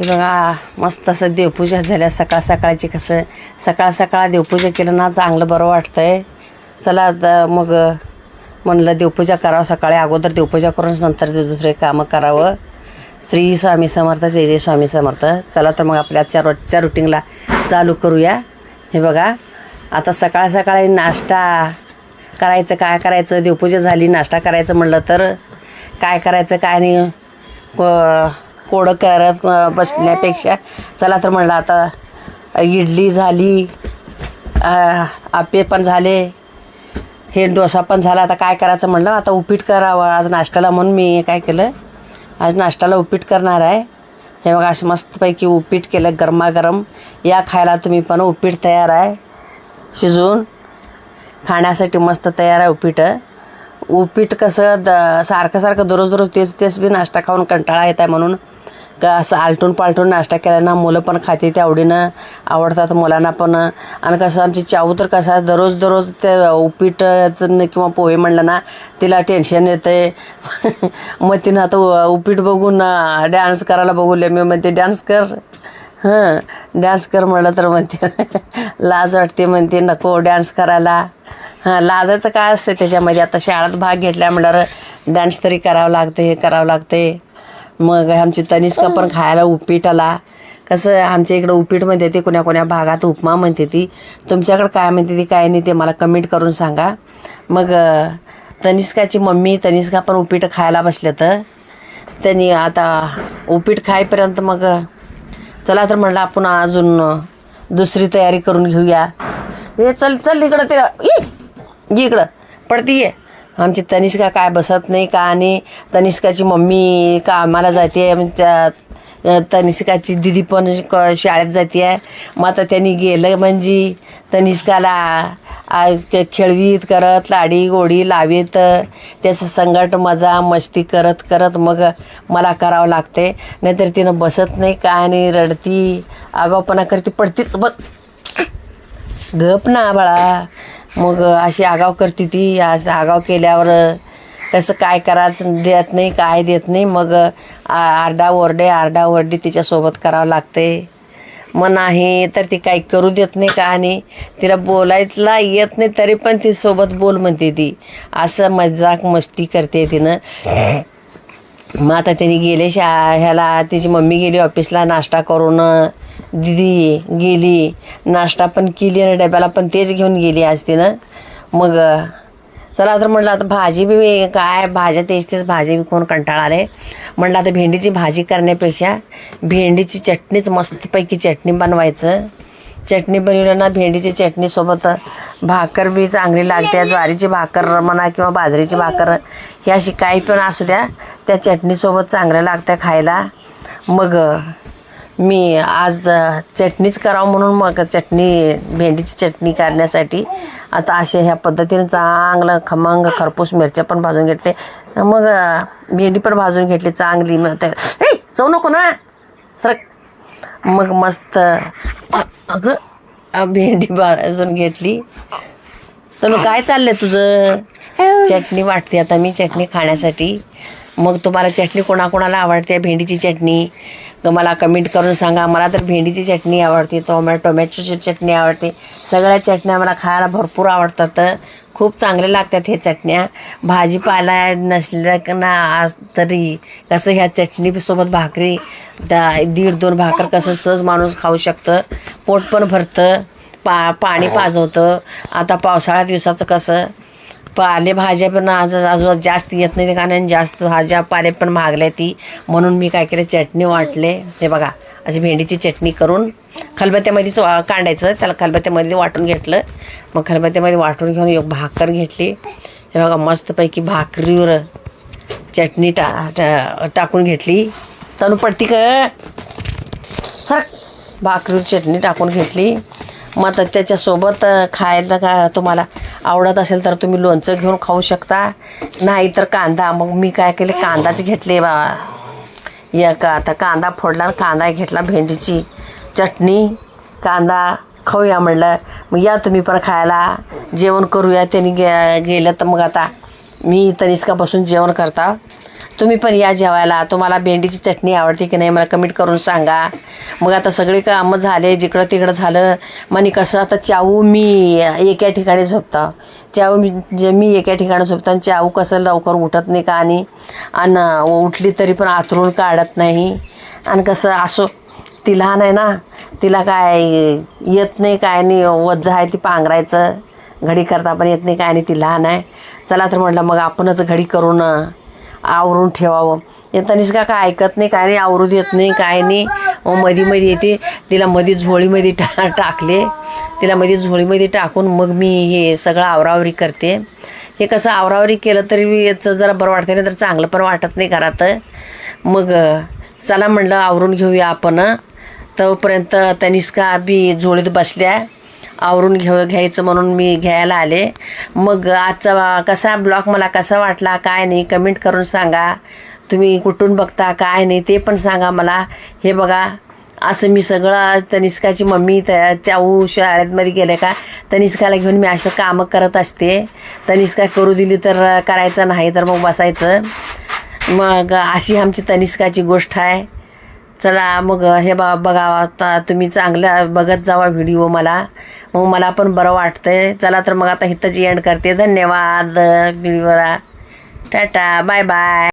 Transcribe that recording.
हे बघा मस्त असं देवपूजा झाल्या. सकाळ सकाळची कसं सकाळ सकाळ देवपूजा केलं ना चांगलं बरं वाटतंय. चला आता मग म्हणलं देवपूजा करावं. सकाळी अगोदर देवपूजा करूनच नंतर दुसरे कामं करावं. श्री स्वामी समर्थ जय जय स्वामी समर्थ. चला तर मग आपल्या आजच्या रोजच्या रुटीनला चालू करूया. हे बघा आता सकाळ सकाळी नाश्ता करायचं काय करायचं? देवपूजा झाली नाश्ता करायचं म्हणलं तर काय करायचं काय नाही? कोडं करत बसण्यापेक्षा. चला तर म्हणलं आता इडली झाली आपे पण झाले हे डोसा पण झाला. आता काय करायचं म्हणलं आता उपीट करावं. आज नाश्त्याला म्हणून मी काय केलं आज नाश्त्याला उपीट करणार आहे. हे बघा असं मस्तपैकी उपीट केलं गरमागरम. या खायला तुम्ही पण उपीट तयार आहे. शिजवून खाण्यासाठी मस्त तयार आहे उपीट. उपीट कसं द सारखं सारखं दररोज दररोज तेच तेच बी नाश्ता खाऊन कंटाळा येत आहे म्हणून. का असं आलटून पालटून नाश्ता केल्यानं मुलं पण खाते ते आवडीनं आवडतात मुलांना पण. आणि कसं आमची चाऊ तर कसं आहे, दररोज दररोज ते उपीटचं किंवा पोहे म्हणलं ना तिला टेन्शन येते मग तिनं आता उपीट बघून डान्स करायला बघूले मी म्हणते डान्स कर. हां डान्स कर म्हणलं तर म्हणते लाज वाटते म्हणते नको डान्स करायला. हां लाजाचं काय असते त्याच्यामध्ये? आता शाळेत भाग घेतल्या म्हणल्यावर डान्स तरी करावं लागते हे करावं लागते मग आमची तनिष्का पण खायला उपीट आला कसं आमच्या इकडं उपीट म्हणते ती कोण्या कोण्या भागात उपमा म्हणते ती. तुमच्याकडं काय म्हणते ती काय नाही ते मला कमेंट करून सांगा. मग तनिष्काची मम्मी तनिष्का पण उपीट खायला बसले तर. त्यांनी आता उपीट खाईपर्यंत मग चला तर म्हणलं आपण अजून दुसरी तयारी करून घेऊया. हे चल चल इकडं ते इकडं. पडती ये. आमची तनिष्का काय बसत नाही का? आणि तनिष्काची मम्मी कामाला जाते. आमच्या तनिष्काची दिदी पण क- शाळेत जाते. आहे मग आता त्यांनी गेलं म्हणजे तनिष्काला ते खेळवीत करत लाडी गोडी लावीत त्याचं संगट मजा मस्ती करत करत मग मला करावं लागते. नाहीतर तिनं बसत नाही का? आणि रडती आगावपणा करते पडतीच बघ गप ना बाळा. मग अशी आगाव करते ती असं आगाव केल्यावर कसं काय करायचं देत नाही काय देत नाही मग आ- आरडा ओरडे आरडा ओरडे तिच्यासोबत करावं लागते. मग नाही तर ती काही करू देत नाही का? आणि तिला बोलायला येत नाही तरी पण ती सोबत बोल म्हणते ती. असं मजाक मस्ती करते तिनं. मग आता त्यांनी गेले शा ह्याला तिची मम्मी गेली ऑफिसला नाश्ता करून दिदी गेली नाश्ता पण केली आणि डब्याला पण तेच घेऊन गेली आज तिनं. मग चला तर म्हटलं आता भाजी बी काय भाज्या तेच तेच भाजी बी कोण कंटाळा आले म्हटलं आता भेंडीची भाजी करण्यापेक्षा भेंडीची चटणीच मस्तपैकी चटणी बनवायचं. चटणी बनवलं ना भेंडीची चटणीसोबत भाकर बी चांगली लागते ज्वारीची भाकर म्हणा किंवा बाजरीची भाकर ही अशी काही पण असू द्या त्या चटणीसोबत चांगल्या लागत्या खायला. मग मी आज चटणीच करावं म्हणून मग चटणी भेंडीची चटणी करण्यासाठी आता असे ह्या पद्धतीने चांगलं खमंग खरपूस मिरच्या पण भाजून घेतले. मग भेंडी पण भाजून घेतली चांगली. मग ते जाऊ नको ना. सरक मग मस्त अग अगं भेंडी बाळाजून घेतली. तर मग काय चाललंय तुझं? चटणी वाटते आता मी चटणी खाण्यासाठी. मग तुम्हाला चटणी कोणाकोणाला आवडते? भेंडीची चटणी तर मला कमेंट करून सांगा. मला तर भेंडीची चटणी आवडते टोमॅ टोमॅटोची चटणी आवडते. सगळ्या चटण्या मला खायला भरपूर आवडतात. खूप चांगले लागतात हे चटण्या. भाजीपाला नसल्या ना तरी कसं ह्या चटणीसोबत भाकरी दीड दोन भाकर कसं सहज माणूस खाऊ शकतं. पोट पण भरतं पा पाणी पाजवतं. आता पावसाळ्या दिवसाचं कसं पालेभाज्या पण आज आजूबाजू जास्त येत नाही कारण जास्त भाज्या पाले पण महागल्या ती. म्हणून मी काय केलं चटणी वाटले. हे बघा अशी भेंडीची चटणी करून खलबत्त्यामध्येच वा- काढायचं त्याला खलबत्त्यामध्ये वाटून घेतलं. मग खलबत्त्यामध्ये वाटून घेऊन एक भाकर घेतली. हे बघा मस्तपैकी भाकरीवर चटणी टा टाकून घेतली. तनु पडती का? सर भाकरीवर चटणी टाकून घेतली. मग आता त्याच्यासोबत खायला का तुम्हाला आवडत असेल तर तुम्ही लोणचं घेऊन खाऊ शकता. नाही तर कांदा मग मी काय केले कांदाच घेतले बा या का आता कांदा फोडला कांदा घेतला भेंडीची चटणी कांदा खाऊया म्हणलं. मग या तुम्ही पण खायला. जेवण करूया त्यांनी गे गेलं तर मग आता मी तनिष्कापासून जेवण करता. तुम्ही पण या जेवायला. तुम्हाला भेंडीची चटणी आवडते की नाही मला कमेंट करून सांगा. मग आता सगळे कामं झाले जिकडं तिकडं झालं. म्हणे कसं आता चाऊ मी एका ठिकाणी झोपता. चाऊ मी जे मी एका ठिकाणी झोपतो आणि चाऊ कसं लवकर उठत नाही का आणि आणि उठली तरी पण आतरून काढत नाही. आणि कसं असो ती लहान आहे ना तिला काय येत नाही काय नाही वज्जा आहे ती पांघरायचं. घडी करता पण येत नाही काय नाही ती लहान आहे चला तर म्हटलं मग आपणच घडी करून आवरून ठेवावं. येतानीच का काय ऐकत नाही काय नाही आवरू देत नाही काय नाही. मग मध्ये मध्ये येते तिला मध्ये झोळीमध्ये टा टाकले. तिला मध्ये झोळीमध्ये टाकून मग मी हे सगळं आवरावरी करते. हे कसं आवरावरी केलं तरी मी याचं जरा बरं वाटते नाही तर चांगलं पण वाटत नाही घरात. मग चला म्हणलं आवरून घेऊया आपण. तोपर्यंत तनिष्का बी झोळीत बसल्या. आवरून घेऊ घ्यायचं म्हणून मी घ्यायला आले. मग आजचा कसा ब्लॉग मला कसा वाटला काय नाही कमेंट करून सांगा. तुम्ही कुठून बघता काय नाही ते पण सांगा मला. हे बघा असं मी सगळं तनिष्काची मम्मी त्या चाऊ शाळेतमध्ये गेले का तनिष्काला घेऊन मी असं कामं करत असते. तनिष्का करू दिली तर करायचं नाही तर मग बसायचं. मग अशी आमची तनिष्काची गोष्ट आहे. चला मग हे बा बघा आता तुम्ही चांगलं बघत जावा व्हिडिओ मला. मग मला पण बरं वाटतंय. चला तर मग आता इथंच एंड करते. धन्यवाद व्हिडिओला. Tata bye bye